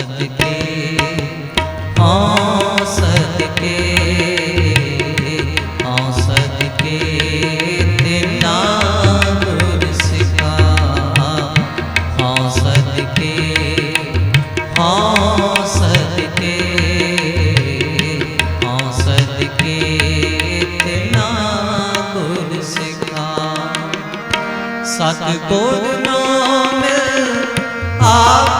ਸਦਕੇ ਹਾਂ ਸਦਕੇ ਤੇ ਨਾਮ ਸਿਕਾ ਹਾਂ ਸਦਕੇ ਹਾਂ ਸਦਕੇ ਹਾਂ ਆਪ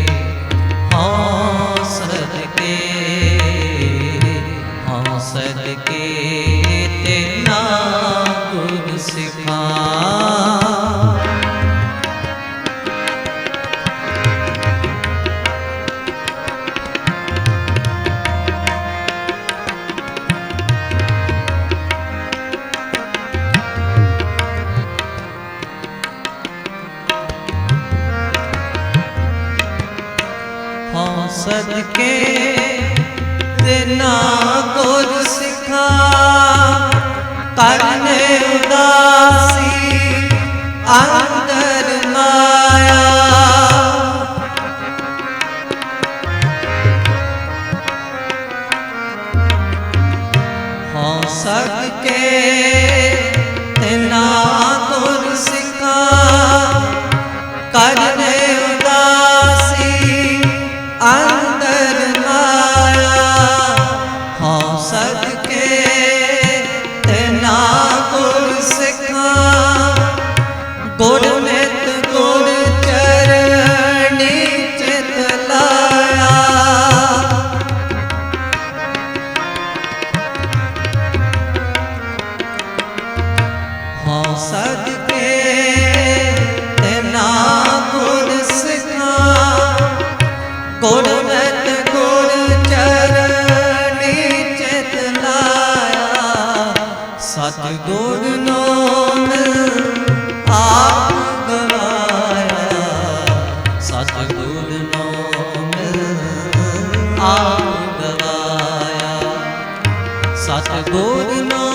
ਸਦਕੇ ਤੇ ਨਾ ਕੋਰ ਗਵਾਇਆ ਸਤਿਗੁਰ ਨਾਮ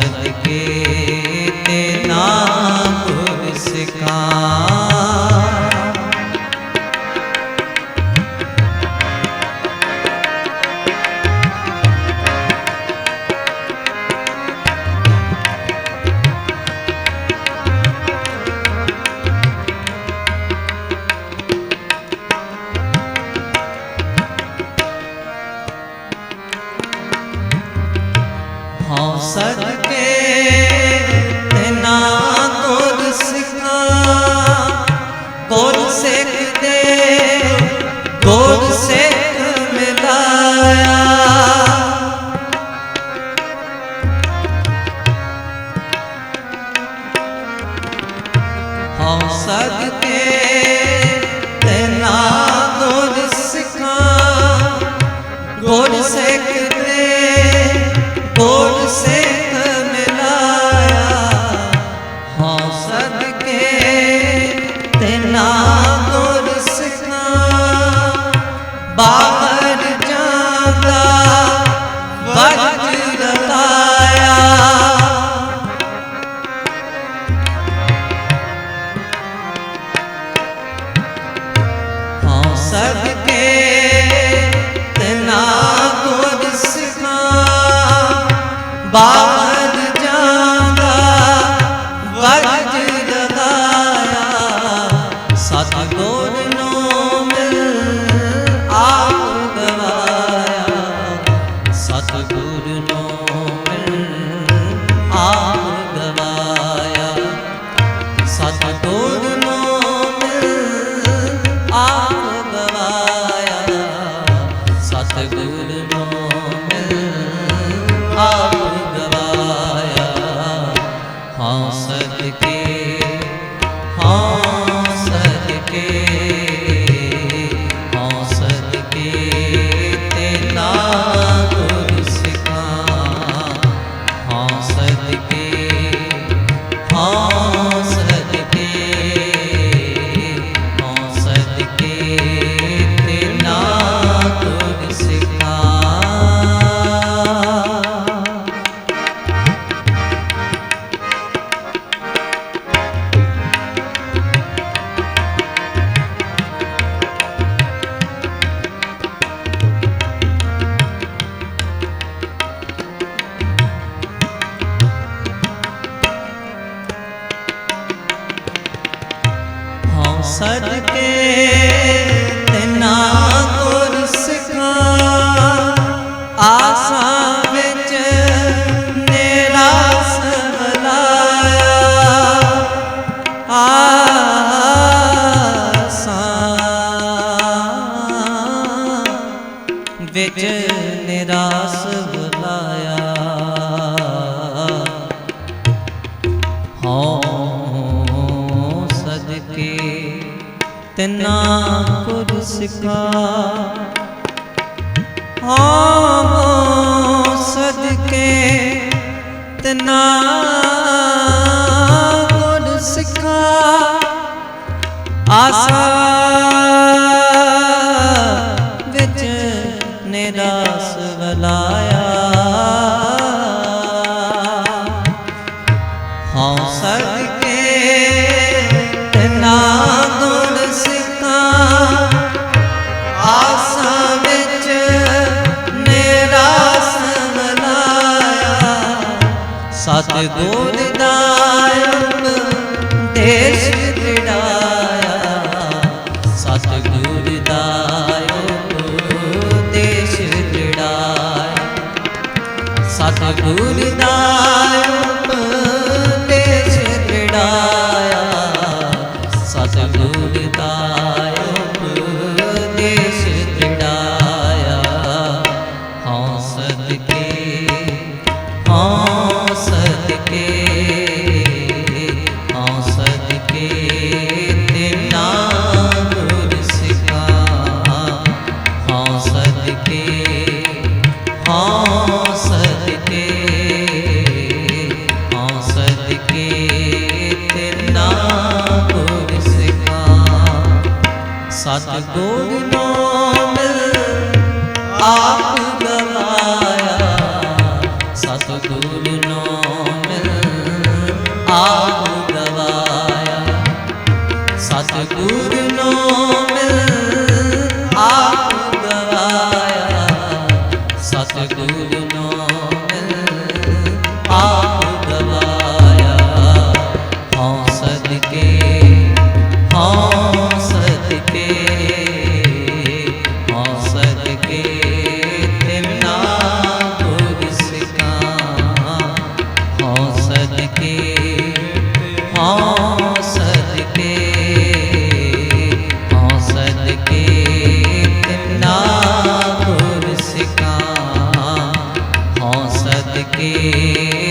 ਸਦਕੇ ਤੇ ਨਾਮ ਗੁਰ ਸਿਖਾ ਗੁਰ ਸਿੱਖ ਦੇ ਗੁਰ Yeah. ਸਦਕੇ ਤਿਨਾ ਗੁਰ ਸਿਖਾ ਆਸਾਂ ਵਿੱਚ ਨਿਰਾਸ ਬਲਾਇਆ ਆਸਾਂ ਵਿੱਚ ਨਿਰਾਸ ਬੁਲਾਇਆ ਹਉ ਸਦਕੇ ਤਿਨਾ ਕੁਰ ਸਿਖਾ ਹਉ ਸਦਕੇ ਤਿਨਾ ਕੁਰ ਸਿਖਾ ਆਸਾ ਸਤਿਗੁਰ ਦਾਇਮ ਦੇਸ਼ ਵਿੜਾਇਆ ਸਤਿਗੁਰ ਦਾਇਮ ਦੇਸ਼ ਵਿੜਾਇਆ ਸਤਿਗੁਰ ਦਾਇਮ ਦੇਸ਼ ਸਤਿਗੁਰ ਨੂੰ ਮਿਲ ਆਪ ਗਵਾਇਆ। ਸਤਿਗੁਰ ਗੁਰ ਮਿਲ ਆਪ ਗਵਾਇਆ। ਸਤਿਗੁਰ ਨੂੰ ਮਿਲ ਸਦਕੇ